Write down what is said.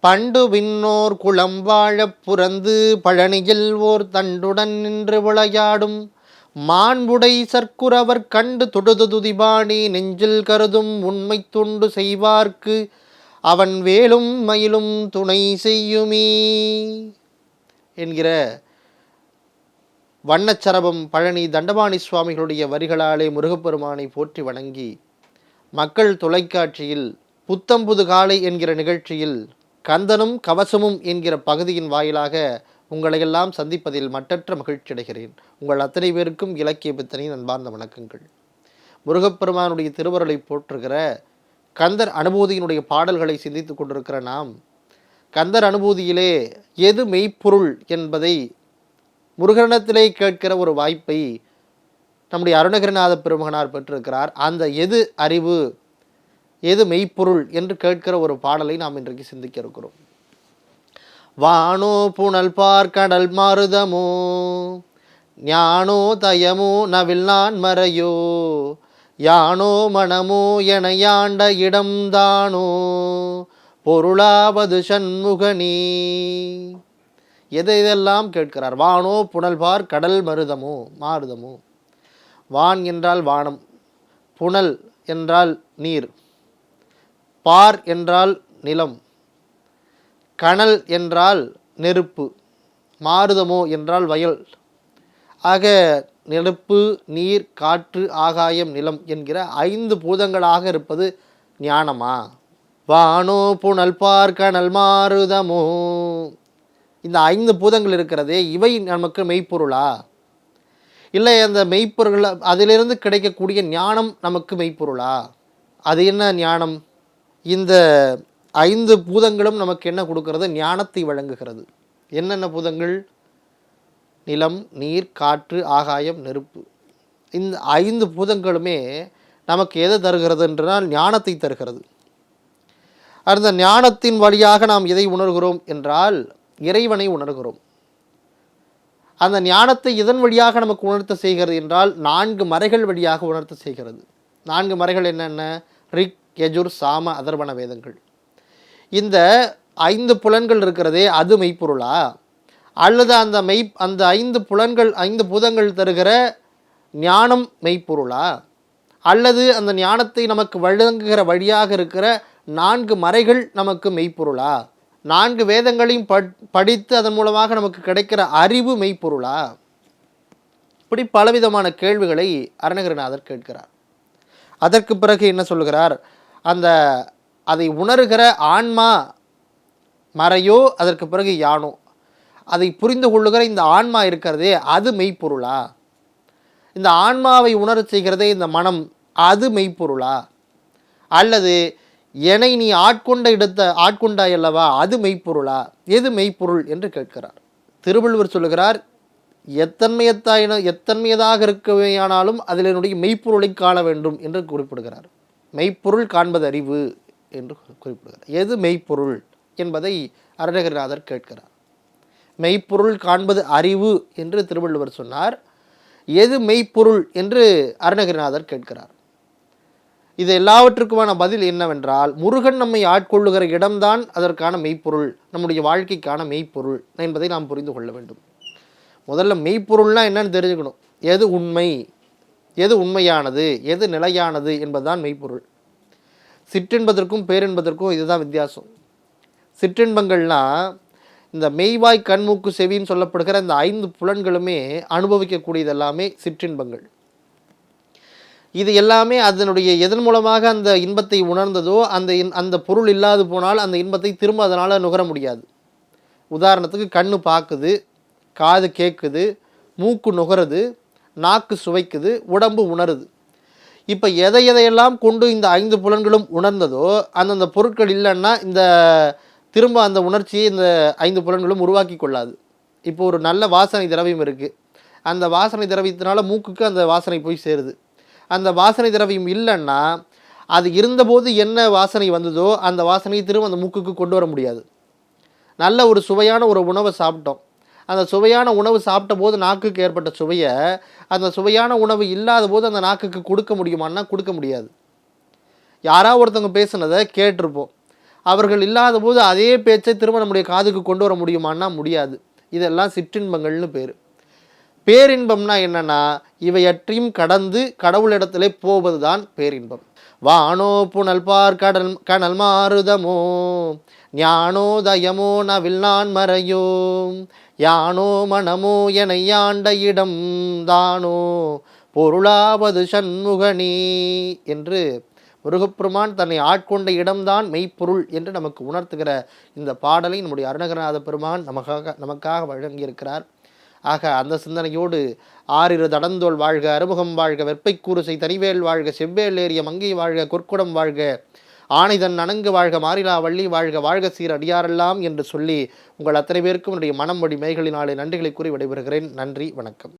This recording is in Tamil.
பண்டு விண்ணோர் குளம் வாழப் புறந்து பழனியில் ஓர் தண்டுடன் நின்று விளையாடும். மாண்புடை சர்க்குரவர் கண்டு தொடுது துதிபாடி நெஞ்சில் கருதும் உண்மை துண்டு செய்வார்க்கு. அவன் வேலும் மயிலும் துணை செய்யுமே. என்கிற வண்ணச்சரபம் பழனி தண்டபாணி சுவாமிகளுடைய வரிகளாலே முருகப்பெருமானை போற்றி வணங்கி மக்கள் தொலைக்காட்சியில் புத்தம்புது காலை என்கிற நிகழ்ச்சியில் கந்தனும் கவசமும் என்கிற பகுதியின் வாயிலாக உங்களையெல்லாம் சந்திப்பதில் மட்டற்ற மகிழ்ச்சி அடைகிறேன். உங்கள் அத்தனை பேருக்கும் இலக்கிய பித்தனின் அன்பார்ந்த வணக்கங்கள். முருகப்பெருமானுடைய திருவருளை போற்றுகிற கந்தர் அனுபூதியினுடைய பாடல்களை சிந்தித்துக் கொண்டிருக்கிற நாம் கந்தர் அனுபூதியிலே எது மெய்ப்பொருள் என்பதை முருகனத்திலே கேட்கிற ஒரு வாய்ப்பை நம்முடைய அருணகிரிநாத பெருமகனார் பெற்றிருக்கிறார். அந்த எது அறிவு எது மெய்ப்பொருள் என்று கேட்கிற ஒரு பாடலை நாம் இன்றைக்கு சிந்திக்க இருக்கிறோம். வானோ புனல் பார் கடல் மாருதமோ ஞானோ தயமோ நவில் நான் மறையோ யானோ மனமோ என யாண்ட இடம்தானோ பொருளாவது சண்முகனி எதை இதெல்லாம் கேட்கிறார்? வானோ புனல்பார் கடல் மருதமோ மாருதமோ. வான் என்றால் வானம் புனல் என்றால் நீர். பார் என்றால் நிலம் கனல் என்றால் நெருப்பு மாருதமோ என்றால் வயல். ஆக நெருப்பு நீர் காற்று ஆகாயம் நிலம் என்கிற ஐந்து பூதங்களாக இருப்பது ஞானமா? வானோ புனல் பார் கனல் மாறுதமோ இந்த ஐந்து பூதங்கள் இருக்கிறதே இவை நமக்கு மெய்ப்பொருளா? இல்லை அந்த மெய்ப்பொருள் அதிலிருந்து கிடைக்கக்கூடிய ஞானம் நமக்கு மெய்ப்பொருளா? அது என்ன ஞானம்? இந்த ஐந்து பூதங்களும் நமக்கு என்ன கொடுக்கறது? ஞானத்தை வழங்குகிறது. என்னென்ன பூதங்கள்? நிலம் நீர் காற்று ஆகாயம் நெருப்பு. இந்த ஐந்து பூதங்களுமே நமக்கு எதை தருகிறது என்றால் ஞானத்தை தருகிறது. அந்த ஞானத்தின் வழியாக நாம் எதை உணர்கிறோம் என்றால் இறைவனை உணர்கிறோம். அந்த ஞானத்தை இதன் வழியாக நமக்கு உணர்த்த செய்கிறது என்றால் நான்கு மறைகள் வழியாக உணர்த்த செய்கிறது. நான்கு மறைகள் என்னென்ன? ரிக் யஜுர் சாம அதர்வன வேதங்கள். இந்த ஐந்து புலன்கள் இருக்கிறதே அது மெய்ப்பொருளா? அல்லது அந்த மெய் அந்த ஐந்து புலன்கள் ஐந்து பூதங்கள் தருகிற ஞானம் மெய்ப்பொருளா? அல்லது அந்த ஞானத்தை நமக்கு வழங்குகிற வழியாக இருக்கிற நான்கு மறைகள் நமக்கு மெய்ப்பொருளா? நான்கு வேதங்களையும் பட் படித்து அதன் மூலமாக நமக்கு கிடைக்கிற அறிவு மெய்ப்பொருளா? இப்படி பலவிதமான கேள்விகளை அருணகிரிநாதர் கேட்கிறார். அதற்கு பிறகு என்ன சொல்கிறார் அந்த அதை உணர்கிற ஆன்மா மறையோ அதற்கு பிறகு யானோ. அதை புரிந்து கொள்ளுகிற இந்த ஆன்மா இருக்கிறதே அது மெய்ப்பொருளா? இந்த ஆன்மாவை உணர செய்கிறதே இந்த மனம் அது மெய்ப்பொருளா? அல்லது என்னை நீ ஆட்கொண்ட இடத்த ஆட்கொண்டாய் அல்லவா? அது மெய்ப்பொருளா? எது மெய்ப்பொருள் என்று கேட்கிறார். திருவள்ளுவர் சொல்லுகிறார் எத்தன்மையத்தாயின எத்தன்மையதாக இருக்கவேயானாலும் அதில் என்னுடைய மெய்ப்பொருளை காண வேண்டும் என்று குறிப்பிடுகிறார். மெய்ப்பொருள் காண்பது அறிவு என்று குறிப்பிடுகிறார். எது மெய்ப்பொருள் என்பதை அருணகிரிநாதர் கேட்கிறார். மெய்ப்பொருள் காண்பது அறிவு என்று திருவள்ளுவர் சொன்னார். எது மெய்ப்பொருள் என்று அருணகிரிநாதர் கேட்கிறார். இது எல்லாவற்றுக்குமான பதில் என்னவென்றால் முருகன் நம்மை ஆட்கொள்ளுகிற இடம்தான் அதற்கான மெய்ப்பொருள் நம்முடைய வாழ்க்கைக்கான மெய்ப்பொருள் என்பதை நாம் புரிந்து கொள்ள வேண்டும். முதல்ல மெய்ப்பொருள்னால் என்னன்னு தெரிஞ்சுக்கணும். எது உண்மை? எது உண்மையானது எது நிலையானது என்பதுதான் மெய்ப்பொருள். சிற்றின்பதற்கும் பேரின்பதற்கும் இதுதான் வித்தியாசம். சிற்றின்பங்கள்னா இந்த மெய்வாய் கண்மூக்கு செவின்னு சொல்லப்படுகிற இந்த ஐந்து புலன்களுமே அனுபவிக்கக்கூடியது எல்லாமே சிற்றின்பங்கள். இது எல்லாமே அதனுடைய எதன் மூலமாக அந்த இன்பத்தை உணர்ந்ததோ அந்த இன் அந்த பொருள் இல்லாது போனால் அந்த இன்பத்தை திரும்ப அதனால் நுகர முடியாது. உதாரணத்துக்கு கண்ணு பார்க்குது காது கேட்குது மூக்கு நுகருது நாக்கு சுவைக்குது உடம்பு உணருது. இப்போ எதை எதையெல்லாம் கொண்டு இந்த ஐந்து புலன்களும் உணர்ந்ததோ அந்தந்த பொருட்கள் இல்லைன்னா இந்த திரும்ப அந்த உணர்ச்சியை இந்த ஐந்து புலன்களும் உருவாக்கி கொள்ளாது. இப்போ ஒரு நல்ல வாசனை திரவியம் இருக்குது அந்த வாசனை திரவியத்தினால மூக்குக்கு அந்த வாசனை போய் சேருது. அந்த வாசனை திரவியம் இல்லைன்னா அது இருந்தபோது என்ன வாசனை வந்ததோ அந்த வாசனையை திரும்ப அந்த மூக்குக்கு கொண்டு வர முடியாது. நல்ல ஒரு சுவையான ஒரு உணவை சாப்பிட்டோம். அந்த சுவையான உணவு சாப்பிட்ட போது நாக்குக்கு ஏற்பட்ட சுவையை அந்த சுவையான உணவு இல்லாத போது அந்த நாக்குக்கு கொடுக்க முடியுமான்னா கொடுக்க முடியாது. யாராவது ஒருத்தவங்க பேசுனதை கேட்டிருப்போம். அவர்கள் இல்லாத போது அதே பேச்சை திரும்ப நம்முடைய காதுக்கு கொண்டு வர முடியுமான்னா முடியாது. இதெல்லாம் சிற்றின்பங்கள்னு பேர். பேரின்பம்னா என்னன்னா இவையற்றையும் கடந்து கடவுளிடத்திலே போவது தான் பேரின்பம். வானோ புனல் பார் கடல் கனல் மாறுதமோ ஞானோதயமோ நவில் நான் மறையோ யானோ மனமோ என யாண்ட இடம் தானோ பொருளாவது சண்முகனே என்று முருகப்பெருமான் தன்னை ஆட்கொண்ட இடம்தான் மெய்ப்பொருள் என்று நமக்கு உணர்த்துகிற இந்த பாடலை நம்முடைய அருணகநாத பெருமான் நமக்காக நமக்காக வழங்கியிருக்கிறார். ஆக அந்த சிந்தனையோடு ஆறிரு தடந்தோல் வாழ்க அறுமுகம் வாழ்க வெப்பைக்கூறுசை தனிவேல் வாழ்க செவ்வேல் ஏறிய மங்கை வாழ்க கொற்குடம் வாழ்க ஆணைதன் நனங்கு வாழ்க மாறிலா வள்ளி வாழ்க வாழ்க சீர் அடியாரெல்லாம் என்று சொல்லி உங்கள் அத்தனை பேருக்கும் என்னுடைய மனம் வழி மேய்களினாலே நன்றிகளை கூறி விடைபெறுகிறேன். நன்றி வணக்கம்.